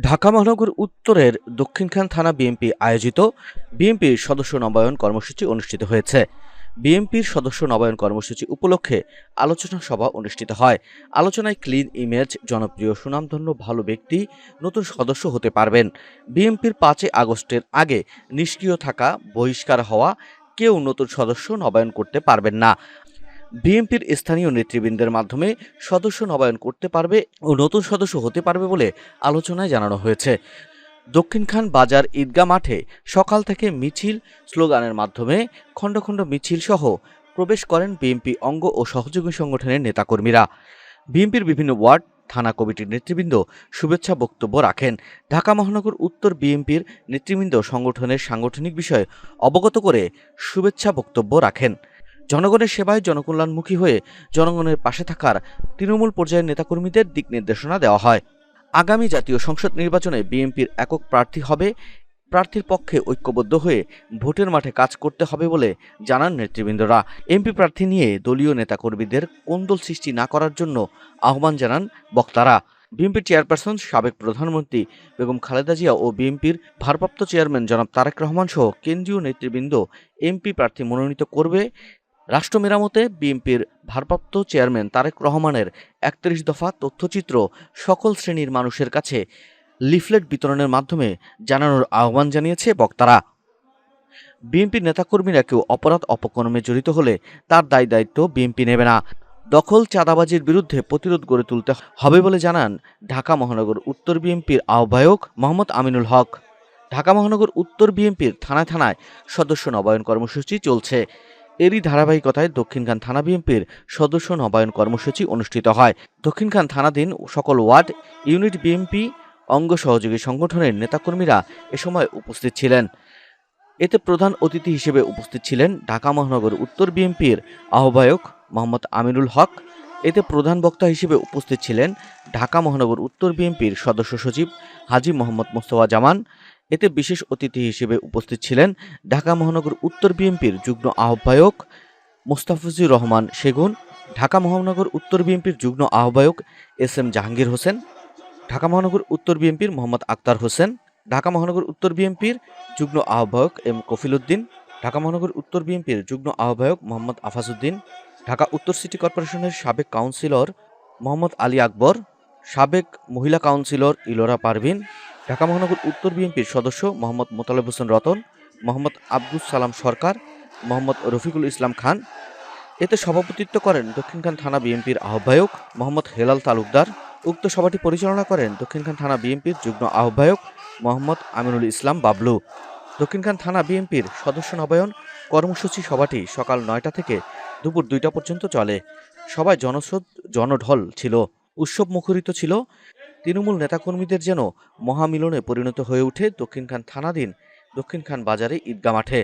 ঢাকা মহানগর উত্তরের দক্ষিণখান থানা বিএনপি আয়োজিত বিএনপির সদস্য নবায়ন কর্মসূচি অনুষ্ঠিত হয়েছে। বিএনপির সদস্য নবায়ন কর্মসূচি উপলক্ষে আলোচনা সভা অনুষ্ঠিত হয়। আলোচনায় ক্লিন ইমেজ, জনপ্রিয় সুনামধন্য ভালো ব্যক্তি, নতুন সদস্য হতে পারবেন। বিএনপির পাঁচই আগস্টের আগে নিষ্ক্রিয় থাকা, বহিষ্কার হওয়া কেউ নতুন সদস্য নবায়ন করতে পারবেন না। বিএনপির স্থানীয় নেতৃবৃন্দের মাধ্যমে সদস্য নবায়ন করতে পারবে ও নতুন সদস্য হতে পারবে বলে আলোচনায় জানানো হয়েছে। দক্ষিণখান বাজার ঈদগা মাঠে সকাল থেকে মিছিল স্লোগানের মাধ্যমে খণ্ড খণ্ড মিছিল সহ প্রবেশ করেন বিএনপি অঙ্গ ও সহযোগী সংগঠনের নেতাকর্মীরা। বিএনপির বিভিন্ন ওয়ার্ড, থানা কমিটির নেতৃবৃন্দ শুভেচ্ছা বক্তব্য রাখেন। ঢাকা মহানগর উত্তর বিএনপির নেতৃবৃন্দ সংগঠনের সাংগঠনিক বিষয়ে অবগত করে শুভেচ্ছা বক্তব্য রাখেন। জনগণের সেবায় জনকল্যাণমুখী হয়ে জনগণের পাশে থাকার তৃণমূল পর্যায়ের নেতাকর্মীদের দিক নির্দেশনা দেওয়া হয়। আগামী জাতীয় সংসদ নির্বাচনে বিএনপির একক প্রার্থী হবে, প্রার্থীর পক্ষে ঐক্যবদ্ধ হয়ে ভোটের মাঠে কাজ করতে হবে বলে জানান নেতৃবৃন্দরা। এমপি প্রার্থী নিয়ে দলীয় নেতাকর্মীদের কোন্দল সৃষ্টি না করার জন্য আহ্বান জানান বক্তারা। বিএনপির চেয়ারপারসন সাবেক প্রধানমন্ত্রী বেগম খালেদা জিয়া ও বিএনপির ভারপ্রাপ্ত চেয়ারম্যান জনাব তারেক রহমান সহ কেন্দ্রীয় নেতৃবৃন্দ এমপি প্রার্থী মনোনীত করবে। রাষ্ট্র মেরামতে বিএনপির ভারপ্রাপ্ত চেয়ারম্যান তারেক রহমানের একত্রিশ দফা তথ্যচিত্র সকল শ্রেণির মানুষের কাছে লিফলেট বিতরণের মাধ্যমে জানানোর আহ্বান জানিয়েছে বক্তারা। বিএনপির নেতাকর্মীরা কেউ অপরাধ অপকর্মে জড়িত হলে তার দায় দায়িত্ব বিএনপি নেবে না। দখল চাঁদাবাজির বিরুদ্ধে প্রতিরোধ গড়ে তুলতে হবে বলে জানান ঢাকা মহানগর উত্তর বিএনপির আহ্বায়ক মোহাম্মদ আমিনুল হক। ঢাকা মহানগর উত্তর বিএনপির থানায় থানায় সদস্য নবায়ন কর্মসূচি চলছে। এরই ধারাবাহিকতায় দক্ষিণখান থানা বিএনপির সদস্য নবায়ন কর্মসূচি অনুষ্ঠিত হয়। দক্ষিণখান থানাধীন সকল ওয়ার্ড, ইউনিট বিএনপি, অঙ্গ সহযোগী সংগঠনের নেতাকর্মীরা এ সময় উপস্থিত ছিলেন। এতে প্রধান অতিথি হিসেবে উপস্থিত ছিলেন ঢাকা মহানগর উত্তর বিএনপির আহ্বায়ক মোহাম্মদ আমিনুল হক। এতে প্রধান বক্তা হিসেবে উপস্থিত ছিলেন ঢাকা মহানগর উত্তর বিএনপির সদস্য সচিব হাজি মোহাম্মদ মোস্তফা জামান। এতে বিশেষ অতিথি হিসেবে উপস্থিত ছিলেন ঢাকা মহানগর উত্তর বিএনপির যুগ্ম আহ্বায়ক মোস্তাফিজুর রহমান সেগুন, ঢাকা মহানগর উত্তর বিএনপির যুগ্ম আহ্বায়ক এস এম জাহাঙ্গীর হোসেন, ঢাকা মহানগর উত্তর বিএনপির মোহাম্মদ আক্তার হোসেন, ঢাকা মহানগর উত্তর বিএনপির যুগ্ম আহ্বায়ক এম কফিল উদ্দিন ঢাকা মহানগর উত্তর বিএনপির যুগ্ম আহ্বায়ক মোহাম্মদ আফাজউদ্দিন, ঢাকা উত্তর সিটি কর্পোরেশনের সাবেক কাউন্সিলর মোহাম্মদ আলী আকবর, সাবেক মহিলা কাউন্সিলর ইলোরা পারভিন ঢাকা মহানগর উত্তর বিএনপির সদস্য মোহাম্মদ মোতালেব হোসেন রতন, মোহাম্মদ আব্দুল সালাম সরকার, মোহাম্মদ রফিকুল ইসলাম খান। এতে সভাপতিত্ব করেন দক্ষিণখান থানা বিএনপির আহ্বায়ক মোহাম্মদ হেলাল তালুকদার। উক্ত সভাটি পরিচালনা করেন দক্ষিণখান থানা বিএনপির যুগ্ম আহ্বায়ক মোহাম্মদ আমিনুল ইসলাম বাবলু। দক্ষিণখান থানা বিএনপির সদস্য নবায়ন কর্মসূচি সভাটি সকাল নয়টা থেকে দুপুর দুইটা পর্যন্ত চলে। সবাই জনস্রোত, জনঢল ছিল, উৎসব মুখরিত ছিল। তৃণমূল নেতাকর্মীদের যেন মহামিলনে পরিণত হয়ে ওঠে দক্ষিণখান থানাধীন দক্ষিণখান বাজারে ঈদগা মাঠে।